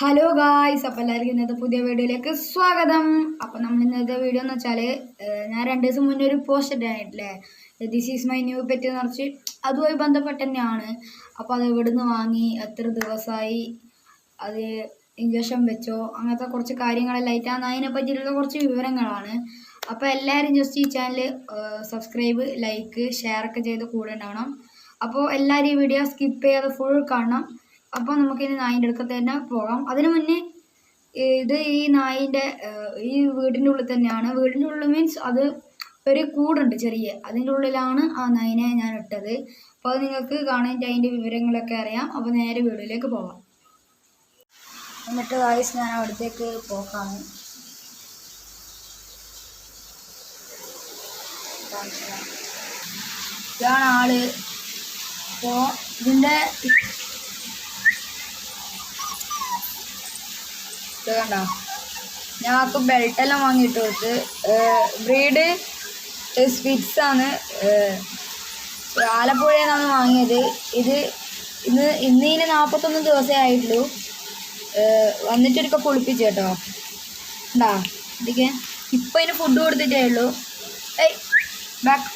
Hello guys അപ്പം എല്ലാവർക്കും ഇന്നത്തെ പുതിയ വീഡിയോയിലേക്ക് സ്വാഗതം. അപ്പം നമ്മൾ ഇന്നത്തെ വീഡിയോ എന്ന് വെച്ചാൽ ഞാൻ രണ്ട് ദിവസം മുന്നേ ഒരു post ഇട്ടായിട്ടില്ലേ this is my new pet എന്ന് പറഞ്ഞ് അതുമായി ബന്ധപ്പെട്ട് തന്നെയാണ്. അപ്പോൾ അത് എവിടുന്ന് വാങ്ങി എത്ര ദിവസമായി അത് ഇഞ്ചക്ഷൻ വെച്ചോ അങ്ങനത്തെ കുറച്ച് കാര്യങ്ങളെല്ലാം അതിനെ പറ്റിയിട്ടുള്ള കുറച്ച് വിവരങ്ങളാണ്. അപ്പോൾ എല്ലാവരും ജസ്റ്റ് ഈ ചാനൽ സബ്സ്ക്രൈബ് ലൈക്ക് ഷെയർ ഒക്കെ ചെയ്ത് കൂടെ ഉണ്ടാവണം. അപ്പോൾ എല്ലാവരും ഈ വീഡിയോ സ്കിപ്പ് ചെയ്യാതെ ഫുൾ കാണണം. അപ്പോൾ നമുക്കിനി നായിന്റെ അടുക്കൽ തന്നെ പോകാം. അതിനു മുന്നേ ഇത് ഈ നായിന്റെ ഈ വീടിന്റെ ഉള്ളിൽ തന്നെയാണ്. വീടിന്റെ ഉള്ളിൽ മീൻസ് അത് ഒരു കൂടുണ്ട് ചെറിയ. അതിന്റെ ഉള്ളിലാണ് ആ നായിനെ ഞാൻ ഇട്ടത്. അപ്പോൾ അത് നിങ്ങൾക്ക് കാണാനായിട്ട് അതിന്റെ വിവരങ്ങളൊക്കെ അറിയാം. അപ്പോൾ നേരെ വീടിലേക്ക് പോവാം എന്നിട്ട് വായിസ് ഞാൻ അവിടത്തേക്ക് പോക്കാണ് ഇതാണ് ആൾ. അപ്പോൾ ഇതിന്റെ ഇത് കണ്ടോ? ഞങ്ങൾക്ക് ബെൽറ്റെല്ലാം വാങ്ങിയിട്ട് കൊടുത്ത് ബ്രീഡ് സ്പിറ്റ്സ് ആണ് ആലപ്പുഴയിൽ നിന്നാണ് വാങ്ങിയത്. ഇത് ഇന്ന് ഇന്ന് ഇതിന് നാൽപ്പത്തൊന്ന് ദിവസമേ ആയിട്ടുള്ളൂ. വന്നിട്ടൊരിക്കൽ കുളിപ്പിച്ചു കേട്ടോ. ഉണ്ടാ ഇതൊക്കെ ഇപ്പം ഇതിന് ഫുഡ് കൊടുത്തിട്ടേ ഉള്ളൂ. ഏയ് ബാക്ക്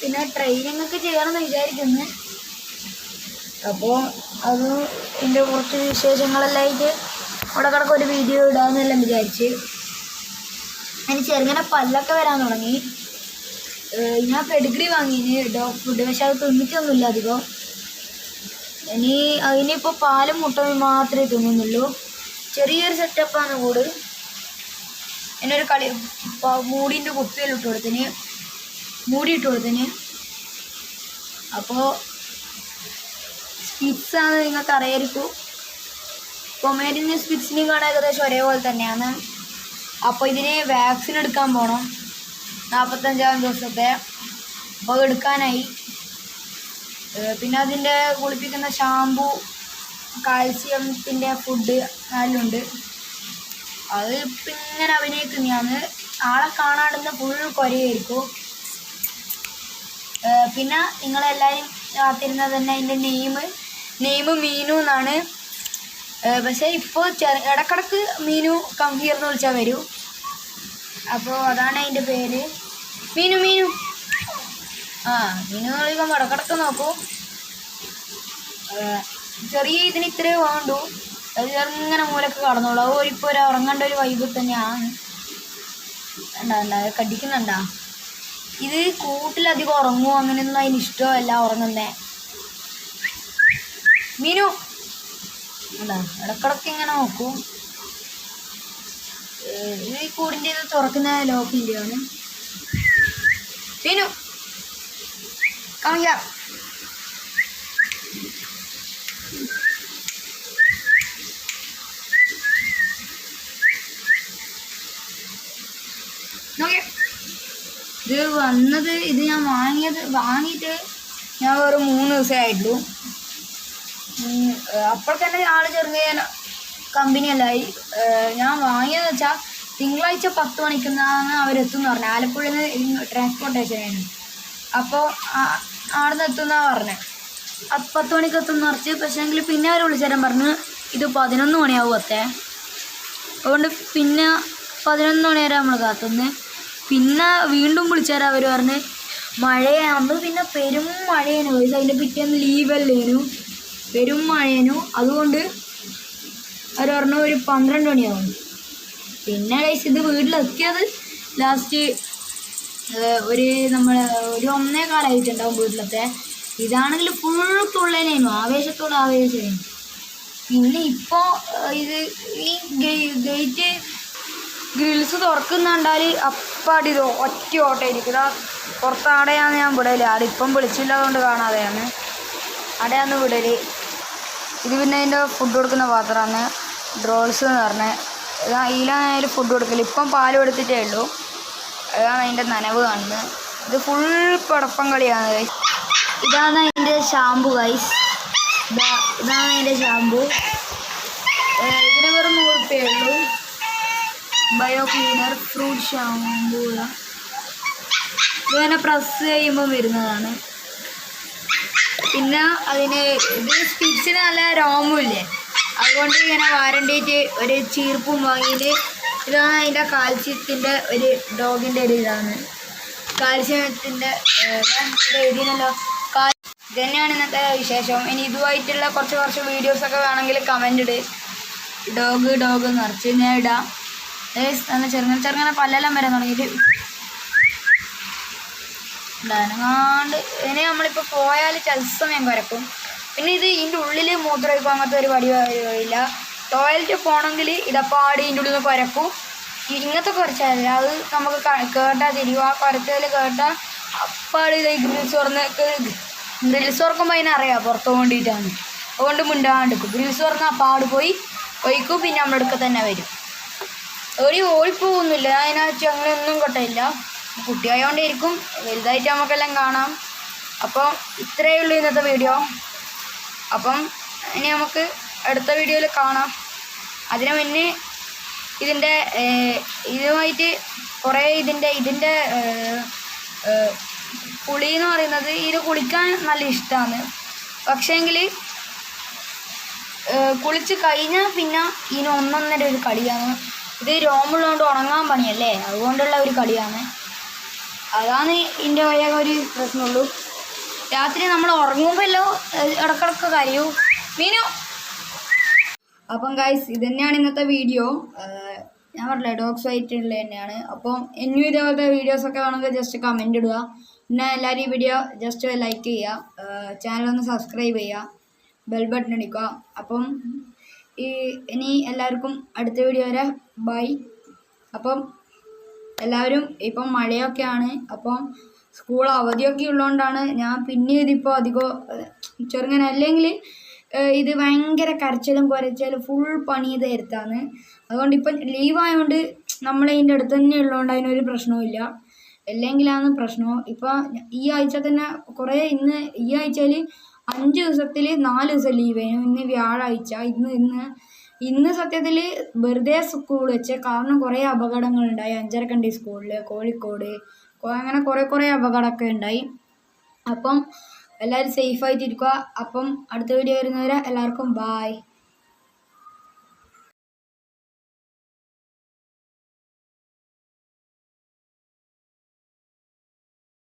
പിന്നെ ട്രെയിനിങ്ങൊക്കെ ചെയ്യണമെന്ന് വിചാരിക്കുന്നു. അപ്പോൾ അത് എന്റെ കുറച്ച് വിശേഷങ്ങളെല്ലാം ആയിട്ട് അവിടെ കിടക്ക് ഒരു വീഡിയോ ഇടാമെന്നെല്ലാം വിചാരിച്ച്. അതിന് ചെറുങ്ങനെ പല്ലൊക്കെ വരാൻ തുടങ്ങി. ഞാൻ പെഡിഗ്രി വാങ്ങിന്. ഡോഗ് ഫുഡ് പക്ഷെ അത് തിന്നിട്ടൊന്നുമില്ല അധികം. ഇനി അതിനിപ്പോൾ പാലും മുട്ടയും മാത്രമേ തിന്നുന്നുള്ളൂ. ചെറിയൊരു സെറ്റപ്പാണ് കൂട്. എന്നൊരു കളി മൂടിന്റെ കുപ്പിയെല്ലാം ഇട്ട് കൊടുത്തിന് മൂടി ഇട്ട് കൊടുത്തിന് അപ്പോൾ സ്പിറ്റ്സ് ആണ് നിങ്ങൾക്ക് അറിയായിരിക്കും കൊമേഡിനും സ്പിറ്റ്സിനെയും കാണാൻ ഏകദേശം ഒരേപോലെ തന്നെയാണ്. അപ്പോൾ ഇതിന് വാക്സിൻ എടുക്കാൻ പോകണം നാൽപ്പത്തഞ്ചാം ദിവസത്തെ. അപ്പോൾ എടുക്കാനായി. പിന്നെ അതിന്റെ കുളിപ്പിക്കുന്ന ഷാമ്പു കാൽസ്യത്തിന്റെ ഫുഡ് എല്ലാം അത് ഇപ്പം ഇങ്ങനെ അഭിനയിക്കുന്നതാണ്. ആളെ കാണാടുന്ന ഫുൾ കൊരയായിരിക്കും. പിന്നെ നിങ്ങളെല്ലാവരും കാത്തിരുന്നത് തന്നെ അതിന്റെ നെയിം നെയിം മീനു എന്നാണ്. പക്ഷേ ഇപ്പോൾ ഇടക്കിടക്ക് മീനു കംഹീർ എന്ന് വിളിച്ചാൽ വരൂ. അപ്പോൾ അതാണ് അതിന്റെ പേര്. മീനു മീനു. ആ മീനു എന്ന് വിളിക്കുമ്പോൾ ഇടക്കിടക്ക് നോക്കൂ. ചെറിയ ഇതിന് ഇത്രയേ വേണ്ടു. അത് ചെറുങ്ങനെ മൂലക്ക് കടന്നോളൂ. അത് ഇപ്പോൾ ഒരു ഉറങ്ങേണ്ട ഒരു വൈബ് തന്നെയാണ്. ഉണ്ടാ കടിക്കുന്നുണ്ടാ? ഇത് കൂട്ടിലധികം ഉറങ്ങുമോ അങ്ങനെയൊന്നും അതിന് ഇഷ്ടമല്ല ഉറങ്ങുന്നേ. മീനു. എന്താ ഇടക്കിടക്ക് ഇങ്ങനെ നോക്കൂ. ഈ കൂടിന്റെ ഇത് തുറക്കുന്ന ലോക്കിന്റെ ആണ് മീനു. കാണിക്കാം ഇത് വന്നത് ഇത് ഞാൻ വാങ്ങിയത് വാങ്ങിയിട്ട് ഞാൻ ഒരു മൂന്ന് ദിവസമേ ആയിട്ടുള്ളൂ. അപ്പോൾ തന്നെ ആൾ ചെറുങ്ങനെ കമ്പനിയല്ലായി. ഞാൻ വാങ്ങിയതെന്ന് വെച്ചാൽ തിങ്കളാഴ്ച പത്ത് മണിക്കുന്നാണ് അവരെത്തും എന്ന് പറഞ്ഞത് ആലപ്പുഴയിൽ നിന്ന് ട്രാൻസ്പോർട്ടേഷൻ ആയിരുന്നു അപ്പോൾ അവിടെ നിന്ന് എത്തുന്നാണ് പറഞ്ഞത് അത് പത്ത് മണിക്ക് എത്തും എന്ന് പറഞ്ഞ് പക്ഷേങ്കിൽ പിന്നെ അവർ വിളിച്ചേരം പറഞ്ഞു ഇത് പതിനൊന്ന് മണിയാവും എത്തേ അതുകൊണ്ട് പിന്നെ പതിനൊന്ന് മണി വരെ നമ്മൾ കാത്തുനിന്ന് പിന്നെ വീണ്ടും വിളിച്ചാൽ അവർ പറഞ്ഞ് മഴയാണ് പിന്നെ പെരും മഴയാണ്. അതിന്റെ പിറ്റേന്ന് ലീവല്ലേനു പെരും മഴയേനു അതുകൊണ്ട് അവർ പറഞ്ഞ ഒരു പന്ത്രണ്ട് മണിയാവും. പിന്നെ കഴിച്ച് ഇത് വീട്ടിലെത്തിയത് ലാസ്റ്റ് ഒരു നമ്മൾ ഒരു ഒന്നേ കാലമായിട്ടുണ്ടാവും വീട്ടിലത്തെ. ഇതാണെങ്കിൽ ഫുൾ തുള്ളലേനു. ആവേശത്തോട് ആവേശമായിരുന്നു പിന്നെ ഇപ്പോൾ ഇത് ഈ ഗേറ്റ് ഗ്രിൽസ് തുറക്കുന്ന കണ്ടാൽ അപ്പാടി ഇത് ഒറ്റ ഓട്ടമായിരിക്കും. ഇതാ പുറത്താടെയാണ് ഞാൻ വിടൽ. ആടെ ഇപ്പം വിളിച്ചില്ലാതുകൊണ്ട് കാണാതെയാണ്. അവിടെയാണ് വിടൽ. ഇത് പിന്നെ അതിന്റെ ഫുഡ് കൊടുക്കുന്ന പാത്രമാണ്. ഡ്രോൾസ് എന്ന് പറഞ്ഞത് ഇതാ ഇതിലാണ് അതിൽ ഫുഡ് കൊടുക്കൽ. ഇപ്പം പാൽ കൊടുത്തിട്ടേ ഉള്ളൂ. അതാണ് അതിന്റെ നനവ് കാണുന്നത്. ഇത് ഫുൾ പടപ്പം കളിയാണ് ഗൈസ് ഇതാണ് അതിന്റെ ഷാമ്പു ഗൈസ് ഇതാണ് അതിന്റെ ഷാമ്പു ഇതിന് വെറും നൂറ് രൂപയേ ഉള്ളൂ. ബയോ ക്ലീനർ ഫ്രൂട്ട് ഷാമ്പൂ ഇതിങ്ങനെ പ്രസ് ചെയ്യുമ്പോൾ വരുന്നതാണ്. പിന്നെ അതിന് ഇത് സ്റ്റിച്ചിന് നല്ല രോമില്ലേ അതുകൊണ്ട് ഇങ്ങനെ വാരണ്ടിയിട്ട് ഒരു ചീർപ്പും വാങ്ങിയിട്ട് ഇതാണ് അതിന്റെ കാൽസ്യത്തിന്റെ ഒരു ഡോഗിന്റെ ഒരു ഇതാണ്. കാൽസ്യത്തിന്റെ എഴുതിയല്ലോ കാൽ ഇതന്നെയാണ് തന്നെയാണ് ഇന്നത്തെ വിശേഷം. ഇനി ഇതുമായിട്ടുള്ള കുറച്ച് കുറച്ച് വീഡിയോസൊക്കെ വേണമെങ്കിൽ കമന്റ് ഇട്. ഡോഗ് ഡോഗ് നിറച്ച് ഞാൻ ഇടാം. ചെറുങ്ങനെ ചെറുങ്ങനെ പല്ലെല്ലാം വരാൻ തുടങ്ങിയിട്ട് ഡനങ്ങാണ്ട് ഇനി നമ്മളിപ്പോൾ പോയാൽ ചത്സമയം കുരക്കും. പിന്നെ ഇത് ഇതിന്റെ ഉള്ളിൽ മൂത്രമൊഴിക്കും അങ്ങനത്തെ ഒരു പടി വരില്ല ടോയ്ലറ്റ് പോകണമെങ്കിൽ ഇതപ്പാട് ഇതിന്റെ ഉള്ളിൽ നിന്ന് കുരക്കും. ഇങ്ങനത്തെ കുറച്ചല്ല അത് നമുക്ക് കേട്ടാൽ തിരിയും. ആ കുരത്തിൽ കേട്ടാൽ അപ്പാട് ഇത് ഗ്രിൽസ് തുറന്ന് ഗ്രിൽസ് തുറക്കുമ്പോൾ അതിനറിയാം പുറത്ത് കൊണ്ടിട്ടാണ്. അതുകൊണ്ട് മുണ്ടാണ്ടിക്കും ഗ്രിൽസ് തുറന്ന് അപ്പാട് പോയി ഒഴിക്കും. പിന്നെ നമ്മുടെ അടുക്ക തന്നെ വരും. ഒരു ഓടിപ്പോകൊന്നുമില്ല അതിനകത്ത് അങ്ങനെയൊന്നും കൊട്ടയില്ല കുട്ടിയായോണ്ടിരിക്കും. വലുതായിട്ട് നമുക്കെല്ലാം കാണാം. അപ്പോൾ ഇത്രയേ ഉള്ളൂ ഇന്നത്തെ വീഡിയോ. അപ്പം ഇനി നമുക്ക് അടുത്ത വീഡിയോയിൽ കാണാം. അതിനു മുന്നേ ഇതിന്റെ ഇതുമായിട്ട് കുറേ ഇതിന്റെ ഇതിന്റെ കുളി എന്ന് പറയുന്നത് ഇത് കുളിക്കാൻ നല്ല ഇഷ്ടമാണ് പക്ഷേങ്കിൽ കുളിച്ച് കഴിഞ്ഞാൽ പിന്നെ ഇതിന് ഒന്നൊന്നര ഒരു കളിയാണ് ഇത് രോമുള്ളതുകൊണ്ട് ഉണങ്ങാൻ പണിയല്ലേ? അതുകൊണ്ടുള്ള ഒരു കളിയാണ് അതാണ് ഇതിന്റെ വയ ഒരു പ്രശ്നമുള്ളൂ. രാത്രി നമ്മൾ ഉറങ്ങുമ്പോഴല്ലോ ഇടക്കിടക്ക് കരയൂ. മീനു. അപ്പം ഗൈസ് ഇത് തന്നെയാണ് ഇന്നത്തെ വീഡിയോ ഞാൻ പറഞ്ഞില്ലേ ഡോഗ്സ് ആയിട്ടുള്ള തന്നെയാണ്. അപ്പം ഇനിയും ഇതേപോലത്തെ വീഡിയോസൊക്കെ വേണമെങ്കിൽ ജസ്റ്റ് കമന്റ് ഇടുക. പിന്നെ എല്ലാവരും ഈ വീഡിയോ ജസ്റ്റ് ലൈക്ക് ചെയ്യുക. ചാനൽ ഒന്ന് സബ്സ്ക്രൈബ് ചെയ്യുക. ബെൽ ബട്ടൺ അടിക്കുക. അപ്പം ഈ ഇനി എല്ലാവർക്കും അടുത്ത വീഡിയോ വരെ. ബൈ അപ്പം എല്ലാവരും ഇപ്പം മഴയൊക്കെയാണ്. അപ്പം സ്കൂൾ അവധിയൊക്കെ ഉള്ളതുകൊണ്ടാണ് ഞാൻ പിന്നെ ഇതിപ്പോൾ അധികം ചെറുങ്ങനെ അല്ലെങ്കിൽ ഇത് ഭയങ്കര കരച്ചിലും കുരച്ചിലും ഫുൾ പണി തരുത്താണ് അതുകൊണ്ട് ഇപ്പം ലീവായതുകൊണ്ട് നമ്മൾ ഇതിന്റെ അടുത്ത് തന്നെ ഉള്ളതുകൊണ്ട് അതിനൊരു പ്രശ്നവുമില്ല. അല്ലെങ്കിലാണ് പ്രശ്നം. ഇപ്പം ഈ ആഴ്ച തന്നെ കുറേ ഇന്ന് ഈ ആഴ്ചയിൽ അഞ്ച് ദിവസത്തിൽ നാല് ദിവസം ലീവ് ഇന്ന് വ്യാഴാഴ്ച. ഇന്ന് ഇന്ന് ഇന്ന് സത്യത്തിൽ വെറുതെ സ്കൂൾ വെച്ച് കാരണം കുറേ അപകടങ്ങളുണ്ടായി അഞ്ചരക്കണ്ടി സ്കൂളിൽ കോഴിക്കോട് അങ്ങനെ കുറേ കുറേ അപകടമൊക്കെ ഉണ്ടായി. അപ്പം എല്ലാവരും സേഫായിട്ടിരിക്കുക അപ്പം അടുത്ത വീഡിയോ വരുന്നവരെ എല്ലാവർക്കും ബായ്